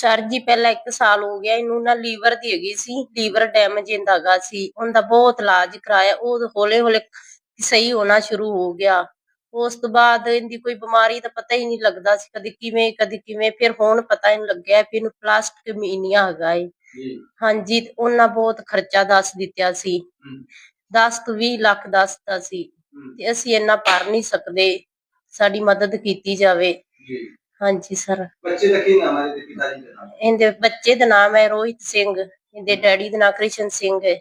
Sir ਜੀ ਪਹਿਲਾਂ 1 ਸਾਲ ਹੋ ਗਿਆ ਇਹਨੂੰ ਨਾ ਲੀਵਰ ਦੀ ਹੈਗੀ ਸੀ ਲੀਵਰ ਡੈਮੇਜ ਇੰਦਾਗਾ ਸੀ ਉਹਦਾ ਬਹੁਤ ਇਲਾਜ ਕਰਾਇਆ ਉਹ ਹੌਲੇ ਹੌਲੇ ਸਹੀ ਹੋਣਾ ਸ਼ੁਰੂ ਹੋ ਗਿਆ। ਉਸ ਤੋਂ ਬਾਅਦ ਇਹਦੀ ਕੋਈ ਬਿਮਾਰੀ ਦਾ ਪਤਾ ਹੀ ਨਹੀਂ ਲੱਗਦਾ ਸੀ ਕਦੀ ਕਿਵੇਂ ਕਦੀ ਕਿਵੇਂ ਫਿਰ ਹੁਣ ਪਤਾ ਇਹਨੂੰ ਲੱਗਿਆ ਵੀ ਇਹਨੂੰ ਪਲਾਸਟਿਕ ਮੀਨੀਆ ਹੈਗਾ ਏ। ਹਾਂਜੀ ਉਹਨਾਂ ਬਹੁਤ ਖਰਚਾ ਦੱਸ ਦਿੱਤਾ ਸੀ। ਹਮ, 10 ਤੋਂ 20 ਲੱਖ ਦੱਸਤਾ ਸੀ ਤੇ ਅਸੀਂ ਇੰਨਾ ਭਰ ਨਹੀਂ ਸਕਦੇ ਸਾਡੀ ਮਦਦ ਕੀਤੀ ਜਾਵੇ। ਹਾਂਜੀ ਸਰ। ਬੱਚੇ ਦਾ ਕੀ ਨਾਮ ਹੈ ਇਹਦੇ ਪਿਤਾ ਜੀ ਦਾ ਨਾਮ? ਇਹਦੇ ਬੱਚੇ ਦਾ ਨਾਮ ਹੈ ਰੋਹਿਤ ਸਿੰਘ। ਇਹਦੇ ਡੈਡੀ ਦਾ ਨਾਮ ਕ੍ਰਿਸ਼ਨ ਸਿੰਘ ਹੈ।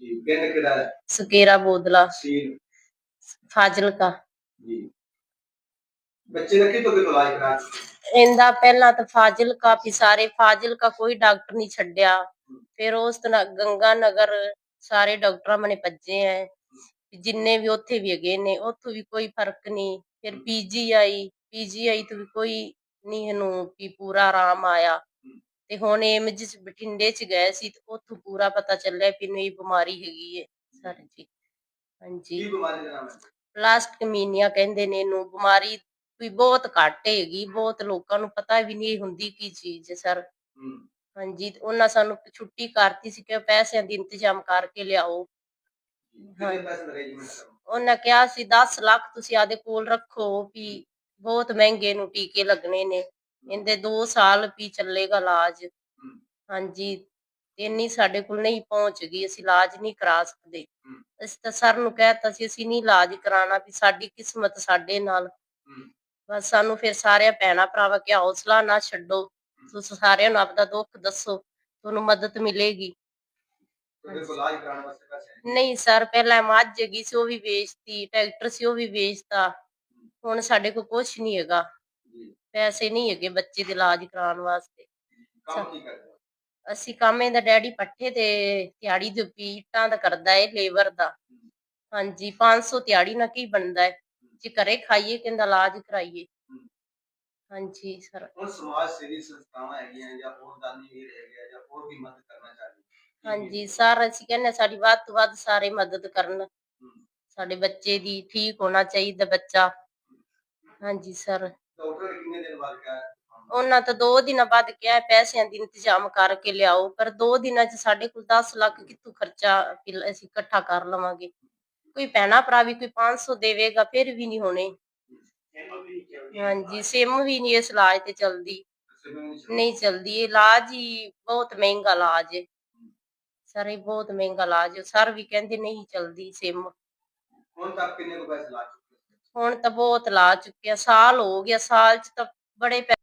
ਜੀ ਪਿੰਡ ਕਿਹੜਾ ਹੈ? ਸੁਕੇਰਾ ਬੋਦਲਾ। ਸੀਲ ਫਾਜ਼ਿਲਕਾ। ਜੀ। ਬੱਚੇ ਦਾ ਕਿਤੋਂ ਕਿਤੋਂ ਇਲਾਜ ਕਰਾ ਇਹਦਾ ਪਹਿਲਾਂ ਤਾਂ ਫਾਜ਼ਿਲਕਾ ਵੀ ਸਾਰੇ ਫਾਜ਼ਿਲਕਾ ਕੋਈ ਡਾਕਟਰ ਨਹੀਂ ਛੱਡਿਆ। ਫਿਰ ਉਸ ਤੋਂ ਗੰਗਾ ਨਗਰ ਸਾਰੇ ਡਾਕਟਰਾਂ ਮਨੇ ਭੱਜੇ ਐ। ਜਿੰਨੇ ਵੀ ਉੱਥੇ ਵੀ ਹੈਗੇ ਨੇ ਉੱਥੋਂ ਵੀ ਕੋਈ ਫ਼ਰਕ ਨਹੀਂ। ਫਿਰ ਪੀਜੀਆਈ ਪੀਜੀਆਈ ਤੋਂ ਵੀ ਕੋਈ ਨਹੀਂ ਇਹਨੂੰ ਵੀ ਪੂਰਾ ਆਰਾਮ ਆਇਆ। ਤੇ ਹੁਣ ਏਮਜ ਚ ਬਠਿੰਡੇ ਚ ਗਏ ਸੀ ਤੇ ਉੱਥੋਂ ਪੂਰਾ ਪਤਾ ਚੱਲਿਆ ਵੀ ਇਹਨੂੰ ਇਹ ਬਿਮਾਰੀ ਹੈਗੀ ਹੈ ਸਰ ਜੀ। ਹਾਂਜੀ। ਕੀ ਬਿਮਾਰੀ ਦਾ ਨਾਮ ਹੈ? ਪਲਾਸਟਿਕ ਮੀਨੀਆ ਕਹਿੰਦੇ ਨੇ ਇਹਨੂੰ। ਬਿਮਾਰੀ ਵੀ ਬਹੁਤ ਘੱਟ ਹੈਗੀ ਬਹੁਤ ਲੋਕਾਂ ਨੂੰ ਪਤਾ ਵੀ ਨਹੀਂ ਹੁੰਦੀ ਕੀ ਚੀਜ਼ ਹੈ ਸਰ। ਹਾਂਜੀ ਉਹਨਾਂ ਸਾਨੂੰ ਛੁੱਟੀ ਕਰਤੀ ਸੀ ਕਿ ਪੈਸਿਆਂ ਦੀ ਇੰਤਜ਼ਾਮ ਕਰਕੇ ਲਿਆਓ। ਉਹਨਾਂ ਕਿਹਾ ਸੀ 10 ਲੱਖ ਤੁਸੀਂ ਆਦੇ ਕੋਲ ਰੱਖੋ ਵੀ ਬਹੁਤ ਮਹਿੰਗੇ ਨੂੰ ਟੀਕੇ ਲੱਗਣੇ ਨੇ। ਇਹਦੇ 2 ਸਾਲ ਵੀ ਚੱਲੇਗਾ ਇਲਾਜ। ਹਾਂਜੀ ਤੇ ਇੰਨੀ ਸਾਡੇ ਕੋਲ ਨਹੀਂ ਪਹੁੰਚ ਗਈ ਅਸੀਂ ਇਲਾਜ ਨਹੀਂ ਕਰਾ ਸਕਦੇ। ਅਸੀਂ ਤਾਂ ਸਰ ਨੂੰ ਕਹਿਤਾ ਸੀ ਅਸੀਂ ਨਹੀਂ ਇਲਾਜ ਕਰਾਉਣਾ ਵੀ ਸਾਡੀ ਕਿਸਮਤ ਸਾਡੇ ਨਾਲ। ਬਸ ਸਾਨੂੰ ਫਿਰ ਸਾਰਿਆਂ ਭੈਣਾਂ ਭਰਾਵਾਂ ਕਿ ਹੌਸਲਾ ਨਾ ਛੱਡੋ। ਤੁਸੀਂ ਸਾਰਿਆਂ ਨੂੰ ਆਪਦਾ ਦੁੱਖ ਦੱਸੋ ਤੁਹਾਨੂੰ ਮਦਦ ਮਿਲੇਗੀ। ਨਹੀਂ ਸਰ ਪਹਿਲਾਂ ਮੱਝ ਹੈਗੀ ਸੀ ਉਹ ਵੀ ਵੇਚਤੀ ਟਰੈਕਟਰ ਸੀ ਉਹ ਵੀ ਵੇਚਤਾ। ਹੁਣ ਸਾਡੇ ਕੋਲ ਕੁਝ ਨਹੀਂ ਹੈਗਾ। ਪੈਸੇ ਨਹੀਂ ਹੈਗੇ ਬੱਚੇ ਦੇ ਇਲਾਜ ਕਰਾਉਣ ਵਾਸਤੇ। ਕੰਮ ਕਰਦੇ ਅਸੀਂ ਕੰਮ ਇਹਦਾ ਡੈਡੀ ਪੱਠੇ ਤੇ ਦਿਹਾੜੀ ਦੇ ਪੀਟਾਂ ਦਾ ਕਰਦਾ ਏ ਲੇਬਰ ਦਾ। ਹਾਂਜੀ 500 ਦਿਹਾੜੀ ਨਾਲ ਕੀ ਬਣਦਾ ਹੈ। ਜੇ ਘਰੇ ਖਾਈਏ ਕਹਿੰਦਾ ਇਲਾਜ ਕਰਾਈਏ। ਹਾਂਜੀ ਸਰ। ਹੁਣ ਸਮਾਜ ਸੇਵੀ ਸੰਸਥਾਵਾਂ ਹੈਗੀਆਂ ਜਾਂ ਹੋਰ ਦਾਨੀ ਵੀਰ ਹੈਗੇ ਜਾਂ ਹੋਰ ਵੀ ਮਦਦ ਕਰਨਾ ਚਾਹੀਦੀ ਹਾਂਜੀ ਸਰ ਅਸੀਂ ਕਹਿੰਦੇ ਸਾਡੀ ਵੱਧ ਤੋਂ ਵੱਧ ਸਾਰੇ ਮਦਦ ਕਰਨ। ਸਾਡੇ ਬੱਚੇ ਦੀ ਠੀਕ ਹੋਣਾ ਚਾਹੀਦਾ ਬੱਚਾ। ਹਾਂਜੀ ਸਰ। ਡਾਕਟਰ ਨੇ ਕਿੰਨੇ ਦਿਨ ਬਾਅਦ ਕਿਹਾ? ਉਹਨਾਂ ਤਾਂ ਦੋ ਦਿਨਾਂ ਬਾਅਦ ਕਿਹਾ ਪੈਸਿਆਂ ਦੀ ਇੰਤਜ਼ਾਮ ਕਰਕੇ ਲਿਆਓ ਪਰ ਦੋ ਦਿਨਾਂ 'ਚ ਸਾਡੇ ਕੋਲ 10 ਲੱਖ ਕਿੱਥੋਂ ਖਰਚਾ ਅਸੀਂ ਇਕੱਠਾ ਕਰ ਲਵਾਂਗੇ। ਕੋਈ ਭੈਣਾ ਭਰਾ ਵੀ ਕੋਈ 500 ਦੇਵੇਗਾ ਫਿਰ ਵੀ ਨਹੀਂ ਹੋਣੇ। ਹਾਂਜੀ ਸਿਮ ਵੀ ਨਹੀਂ ਇਸ ਇਲਾਜ ਤੇ ਚਲਦੀ। ਨਹੀਂ ਚਲਦੀ ਇਹ ਇਲਾਜ ਹੀ ਬਹੁਤ ਮਹਿੰਗਾ ਇਲਾਜ ਹੈ ਸਰ ਇਹ ਬਹੁਤ ਮਹਿੰਗਾ ਇਲਾਜ ਸਰ ਵੀ ਕਹਿੰਦੇ ਨਹੀਂ ਚਲਦੀ ਸਿਮ ਹੁਣ ਤੱਕ ਕਿੰਨੇ ਕੁ ਪੈਸੇ ਲਾ? ਹੁਣ ਤਾਂ ਬਹੁਤ ਲਾ ਚੁੱਕਿਆ ਸਾਲ ਹੋ ਗਿਆ ਸਾਲ 'ਚ ਤਾਂ ਬੜੇ ਪੈ-